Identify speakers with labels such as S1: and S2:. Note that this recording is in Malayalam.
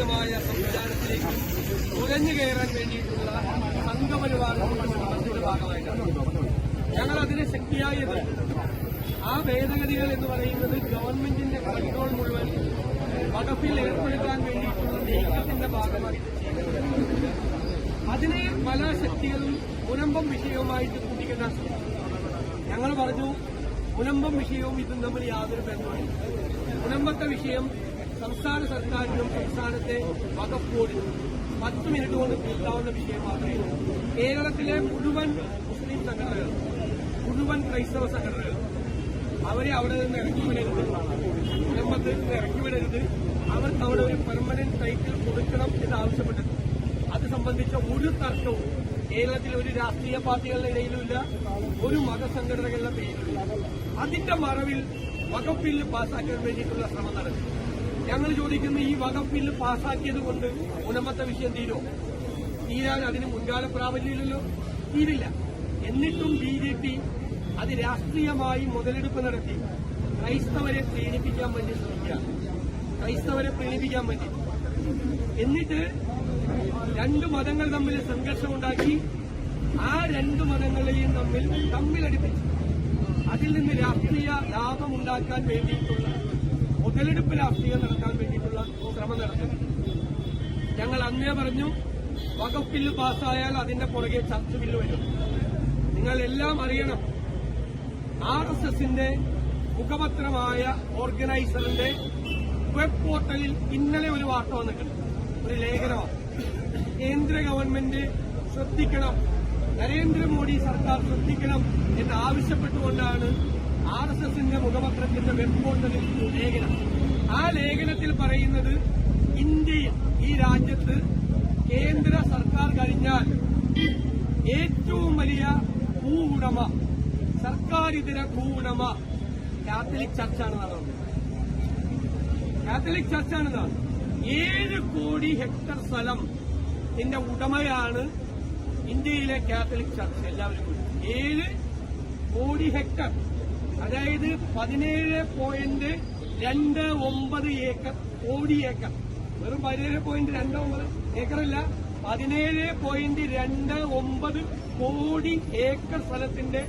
S1: ജനാധിപത്യമായ സംവിധാനത്തിലേക്ക് തുരഞ്ഞു കയറാൻ വേണ്ടിയിട്ടുള്ള സംഘപരിവാറിന്റെ ഭാഗമായിട്ടാണ്. ഞങ്ങൾ അതിനെ ശക്തിയായി ആ ഭേദഗതികൾ എന്ന് പറയുന്നത് ഗവൺമെന്റിന്റെ കൺട്രോൾ മുഴുവൻ വകുപ്പിൽ ഏർപ്പെടുത്താൻ വേണ്ടിയിട്ടുള്ള നീക്കത്തിന്റെ ഭാഗമായി അതിനെ പല ശക്തികളും മുനമ്പം വിഷയവുമായിട്ട് കൂട്ടിക്കെട്ടാൻ ശ്രമിച്ചു ഞങ്ങൾ പറഞ്ഞു മുനമ്പം വിഷയവും ഇതും തമ്മിൽ യാതൊരു ബന്ധമായി മുനമ്പത്തെ വിഷയം സംസ്ഥാന സർക്കാരിനും സംസ്ഥാനത്തെ വകപ്പോടിനും പത്ത് മിനിറ്റ് കൊണ്ട് തീർക്കാവുന്ന വിഷയം മാത്രമേ. കേരളത്തിലെ മുഴുവൻ മുസ്ലിം സംഘടനകൾ മുഴുവൻ ക്രൈസ്തവ സംഘടനകൾ അവരെ അവിടെ നിന്ന് ഇറക്കി വിടരുത് കുടുംബത്തിൽ നിന്ന് ഇറക്കി വിടരുത് അവർക്ക് അവിടെ ഒരു പെർമനന്റ് ടൈറ്റിൽ കൊടുക്കണം എന്ന് ആവശ്യപ്പെട്ടത് അത് സംബന്ധിച്ച ഒരു തർക്കവും കേരളത്തിലെ ഒരു രാഷ്ട്രീയ പാർട്ടികളുടെ ഇടയിലുമില്ല ഒരു മതസംഘടനകളുടെ പേരിലുമില്ല. അതിന്റെ മറവിൽ വകുപ്പിൽ പാസാക്കാൻ വേണ്ടിയിട്ടുള്ള ശ്രമം നടത്തി ഞങ്ങൾ ചോദിക്കുന്ന ഈ വകഫ് ബില്ല് പാസ്സാക്കിയത് കൊണ്ട് ഉണമത്തെ വിഷയം തീരോ? തീരാൻ അതിന് മുൻകാല പ്രാബല്യമില്ലല്ലോ? തീരില്ല. എന്നിട്ടും ബി ജെ പി അത് രാഷ്ട്രീയമായി മുതലെടുപ്പ് നടത്തി ക്രൈസ്തവരെ പ്രീണിപ്പിക്കാൻ വേണ്ടി ശ്രമിക്കുക ക്രൈസ്തവരെ പ്രീണിപ്പിക്കാൻ വേണ്ടി. എന്നിട്ട് രണ്ട് മതങ്ങൾ തമ്മിൽ സംഘർഷമുണ്ടാക്കി ആ രണ്ട് മതങ്ങളെയും തമ്മിൽ തമ്മിലടിപ്പിച്ചു. അതിൽ നിന്ന് രാഷ്ട്രീയ ലാഭമുണ്ടാക്കാൻ വേണ്ടിയിട്ടുള്ള മുതലെടുപ്പ് രാഷ്ട്രീയം നടത്താൻ വേണ്ടിയിട്ടുള്ള ശ്രമം നടത്തുന്നത് ഞങ്ങൾ അന്നേ പറഞ്ഞു വകുപ്പ് ബില്ല് പാസ്സായാൽ അതിന്റെ പുറകെ ചർച്ച ബില്ല് വരും. നിങ്ങൾ എല്ലാം അറിയണം ആർ എസ് എസിന്റെ മുഖപത്രമായ ഓർഗനൈസറിന്റെ വെബ് പോർട്ടലിൽ ഇന്നലെ ഒരു വാർത്ത വന്നിട്ടുണ്ട്. ഒരു ലേഖനമാണ്. കേന്ദ്ര ഗവൺമെന്റ് ശ്രദ്ധിക്കണം നരേന്ദ്രമോദി സർക്കാർ ശ്രദ്ധിക്കണം എന്ന് ആവശ്യപ്പെട്ടുകൊണ്ടാണ് ആർ എസ് എസിന്റെ മുഖപത്രത്തിന്റെ വെബ് പോർട്ടലിൽ ലേഖനം. ആ ലേഖനത്തിൽ പറയുന്നത് ഇന്ത്യയിൽ ഈ രാജ്യത്ത് കേന്ദ്ര സർക്കാർ കഴിഞ്ഞാൽ ഏറ്റവും വലിയ ഭൂ ഉടമ സർക്കാരിതര ഭൂ ഉടമ കാത്തലിക് ചർച്ചാണെന്നാണ് പറഞ്ഞത്. കാത്തലിക് ചർച്ചാണെന്നാണ് ഏഴ് കോടി ഹെക്ടർ സ്ഥലം ഇതിന്റെ ഉടമയാണ് ഇന്ത്യയിലെ കാത്തലിക് ചർച്ച്. എല്ലാവരും കൂടി ഏഴ് കോടി ഹെക്ടർ. അതായത് പതിനേഴ് പോയിന്റ് രണ്ട് ഒമ്പത് ഏക്കർ കോടി ഏക്കർ. വെറും പതിനേഴ് പോയിന്റ് രണ്ട് ഒമ്പത് ഏക്കറല്ല പതിനേഴ് പോയിന്റ് രണ്ട് ഒമ്പത് കോടി ഏക്കർ സ്ഥലത്തിന്റെ